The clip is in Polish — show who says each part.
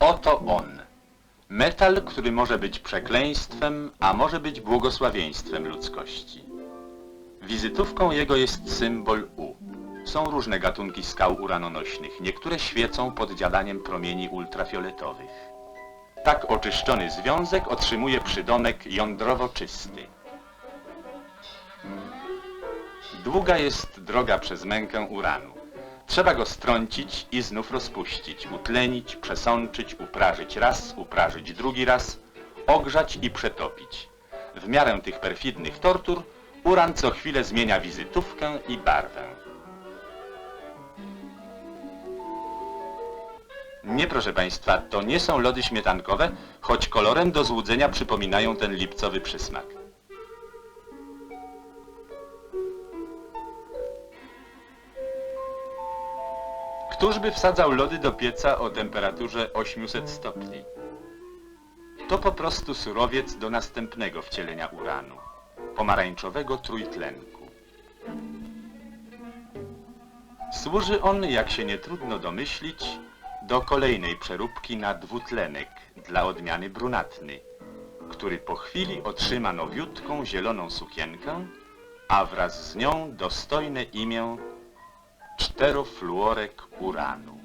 Speaker 1: Oto on. Metal, który może być przekleństwem, a może być błogosławieństwem ludzkości. Wizytówką jego jest symbol U. Są różne gatunki skał uranonośnych. Niektóre świecą pod dziadaniem promieni ultrafioletowych. Tak oczyszczony związek otrzymuje przydomek jądrowo czysty. Długa jest droga przez mękę uranu. Trzeba go strącić i znów rozpuścić, utlenić, przesączyć, uprażyć raz, uprażyć drugi raz, ogrzać i przetopić. W miarę tych perfidnych tortur uran co chwilę zmienia wizytówkę i barwę. Nie, proszę Państwa, to nie są lody śmietankowe, choć kolorem do złudzenia przypominają ten lipcowy przysmak. Któż by wsadzał lody do pieca o temperaturze 800 stopni? To po prostu surowiec do następnego wcielenia uranu, pomarańczowego trójtlenku. Służy on, jak się nie trudno domyślić, do kolejnej przeróbki na dwutlenek dla odmiany brunatny, który po chwili otrzyma nowiutką zieloną sukienkę, a wraz z nią dostojne imię czterofluorek uranu.